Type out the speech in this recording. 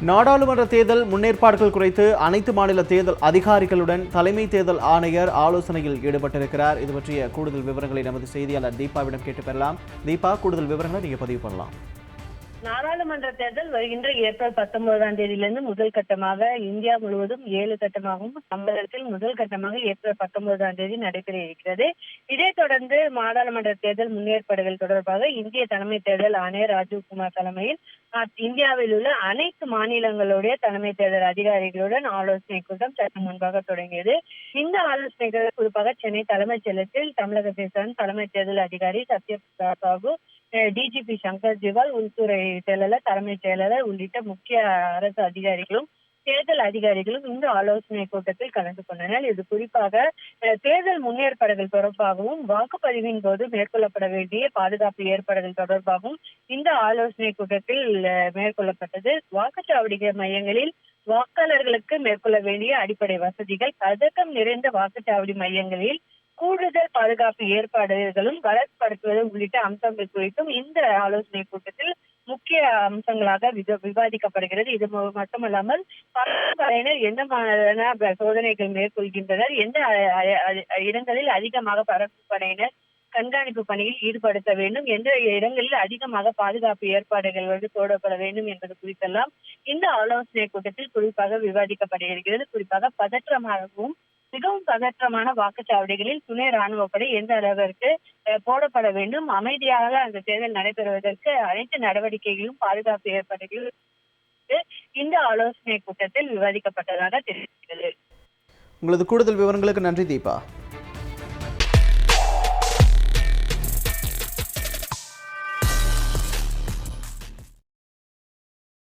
நாடாளுமன்ற தேர்தல் முன்னேற்பாடுகள் குறித்து அனைத்து மாநில தேர்தல் அதிகாரிகளுடன் தலைமை தேர்தல் ஆணையர் ஆலோசனையில் ஈடுபட்டிருக்கிறார். இது பற்றிய கூடுதல் விவரங்களை நமது செய்தியாளர் தீபாவிடம் கேட்டு பெறலாம். தீபா கூடுதல் விவரங்களை நீங்க பதிவு பண்ணலாம். நாடாளுமன்ற தேர்தல் வருகின்ற ஏப்ரல் பத்தொன்பதாம் தேதியிலிருந்து முதல் கட்டமாக இந்தியா முழுவதும் ஏழு கட்டமாகவும் தமிழகத்தில் முதல் கட்டமாக ஏப்ரல் பத்தொன்பதாம் தேதி நடைபெற இருக்கிறது. இதைத் தொடர்ந்து நாடாளுமன்ற தேர்தல் முன்னேற்பாடுகள் தொடர்பாக இந்திய தலைமை தேர்தல் ஆணையர் ராஜீவ்குமார் தலைமையில் இந்தியாவில் உள்ள அனைத்து மாநிலங்களுடைய தலைமை தேர்தல் அதிகாரிகளுடன் ஆலோசனை கூட்டம் சற்று முன்பாக தொடங்கியது. இந்த ஆலோசனைகள் குறிப்பாக சென்னை தலைமைச் செயலத்தில் தமிழகத்தை சார்ந்த தலைமை தேர்தல் அதிகாரி சத்யபிரதா சாகு டிஜிபி சங்கர் ஜிவால் உள்துறை செயலாளர் தலைமைச் செயலாளர் உள்ளிட்ட முக்கிய அரசு அதிகாரிகளும் தேர்தல் அதிகாரிகளும் இந்த ஆலோசனை கூட்டத்தில் கலந்து கொண்டனர். இது குறிப்பாக தேர்தல் முன்னேற்பாடுகள் தொடர்பாகவும் வாக்குப்பதிவின் போது மேற்கொள்ளப்பட வேண்டிய பாதுகாப்பு ஏற்பாடுகள் தொடர்பாகவும் இந்த ஆலோசனை கூட்டத்தில் மேற்கொள்ளப்பட்டது. வாக்குச்சாவடி மையங்களில் வாக்காளர்களுக்கு மேற்கொள்ள வேண்டிய அடிப்படை வசதிகள் பதக்கம் நிறைந்த வாக்குச்சாவடி மையங்களில் கூடுதல் பாதுகாப்பு ஏற்பாடுகளும் வளர்ப்படுத்துவது உள்ளிட்ட அம்சங்கள் குறித்தும் இந்த ஆலோசனை கூட்டத்தில் முக்கிய அம்சங்களாக விவாதிக்கப்படுகிறது. இது மட்டுமல்லாமல் படையினர் எந்த மாதிரியான சோதனைகள் மேற்கொள்கின்றனர் எந்த இடங்களில் அதிகமாக பறக்கும் படையினர் கண்காணிப்பு பணியில் ஈடுபடுத்த வேண்டும் எந்த இடங்களில் அதிகமாக பாதுகாப்பு ஏற்பாடுகள் வந்து போடப்பட வேண்டும் என்பது குறித்தெல்லாம் இந்த ஆலோசனை கூட்டத்தில் குறிப்பாக விவாதிக்கப்படுகிறது. குறிப்பாக பதற்றமாகவும் மிகவும் பதற்றமான வாக்குச்சாவடிகளில் துணை ராணுவப்படை எந்த அளவிற்கு போடப்பட வேண்டும் அமைதியாக அந்த தேர்தல் நடைபெறுவதற்கு அனைத்து நடவடிக்கைகளும் பாதுகாப்பு ஏற்பாடுகளும் இந்த ஆலோசனை கூட்டத்தில் விவாதிக்கப்பட்டதாக தெரிவிக்கிறது. உங்களது கூடுதல் விவரங்களுக்கு நன்றி தீபா.